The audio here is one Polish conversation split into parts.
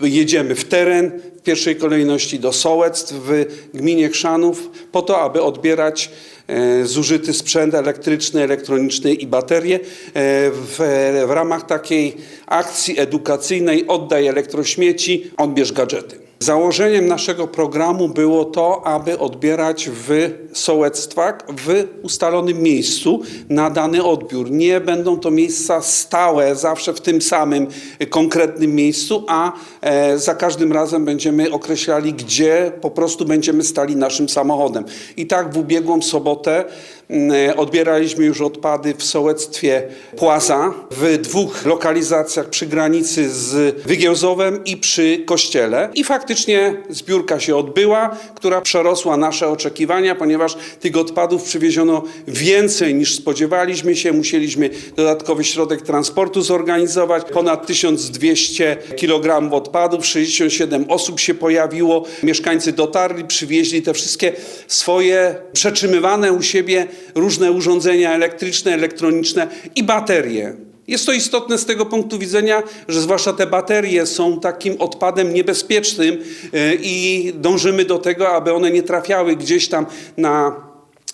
jedziemy w teren, w pierwszej kolejności do Sołectw w gminie Chrzanów, po to, aby odbierać e, zużyty sprzęt elektryczny, elektroniczny i baterie e, w, w ramach takiej akcji edukacyjnej Oddaj elektrośmieci, odbierz gadżety. Założeniem naszego programu było to, aby odbierać w sołectwach w ustalonym miejscu na dany odbiór. Nie będą to miejsca stałe, zawsze w tym samym e, konkretnym miejscu, a e, za każdym razem będziemy określali, gdzie po prostu będziemy stali naszym samochodem. I tak w ubiegłą sobotę mm, odbieraliśmy już odpady w sołectwie Płaza w dwóch lokalizacjach przy granicy z Wygiełzowem i przy Kościele. I faktycznie zbiórka się odbyła, która przerosła nasze oczekiwania, ponieważ tych odpadów przywieziono więcej niż spodziewaliśmy się. Musieliśmy dodatkowy środek transportu zorganizować. Ponad 1200 kg odpadów, 67 osób się pojawiło. Mieszkańcy dotarli, przywieźli te wszystkie swoje przetrzymywane u siebie różne urządzenia elektryczne, elektroniczne i baterie. Jest to istotne z tego punktu widzenia, że zwłaszcza te baterie są takim odpadem niebezpiecznym e, i dążymy do tego, aby one nie trafiały gdzieś tam na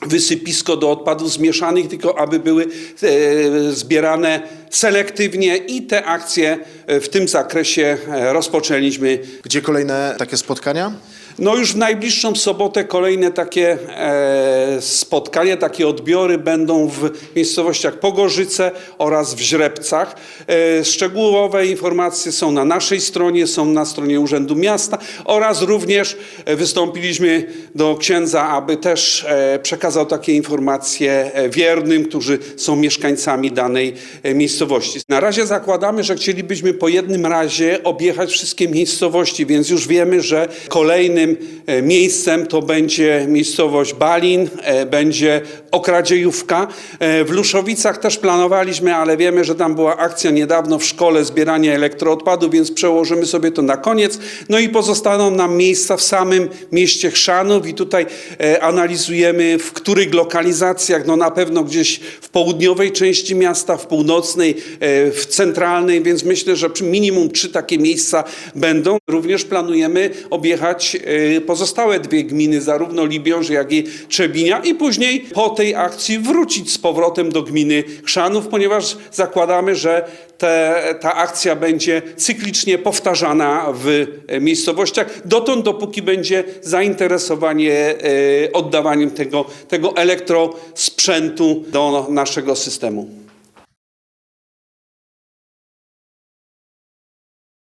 wysypisko do odpadów zmieszanych, tylko aby były e, zbierane selektywnie i te akcje e, w tym zakresie rozpoczęliśmy Gdzie kolejne takie spotkania? No już w najbliższą sobotę kolejne takie e, spotkania, takie odbiory będą w miejscowościach Pogorzyce oraz w Źrebcach. E, szczegółowe informacje są na naszej stronie, są na stronie Urzędu Miasta oraz również wystąpiliśmy do księdza, aby też e, przekazał takie informacje wiernym, którzy są mieszkańcami danej miejscowości. Na razie zakładamy, że chcielibyśmy po jednym razie objechać wszystkie miejscowości, więc już wiemy, że kolejnym e, miejscem to będzie miejscowość Balin, e, będzie Okradziejówka. E, W Luszowicach też planowaliśmy, ale wiemy, że tam była akcja niedawno w szkole zbierania elektroodpadów, więc przełożymy sobie to na koniec. No i pozostaną nam miejsca w samym mieście Chrzanów i tutaj analizujemy w których lokalizacjach, no na pewno gdzieś w południowej części miasta, w północnej, w centralnej, więc myślę, że minimum trzy takie miejsca będą. Również planujemy objechać pozostałe dwie gminy, zarówno Libiąż, jak i Trzebinia i później po tej akcji wrócić z powrotem do gminy Chrzanów, ponieważ zakładamy, że te, ta akcja będzie cyklicznie powtarzana w miejscowościach, dotąd dopóki będzie zainteresowanie e, oddawaniem tego, tego elektrosprzętu do naszego systemu.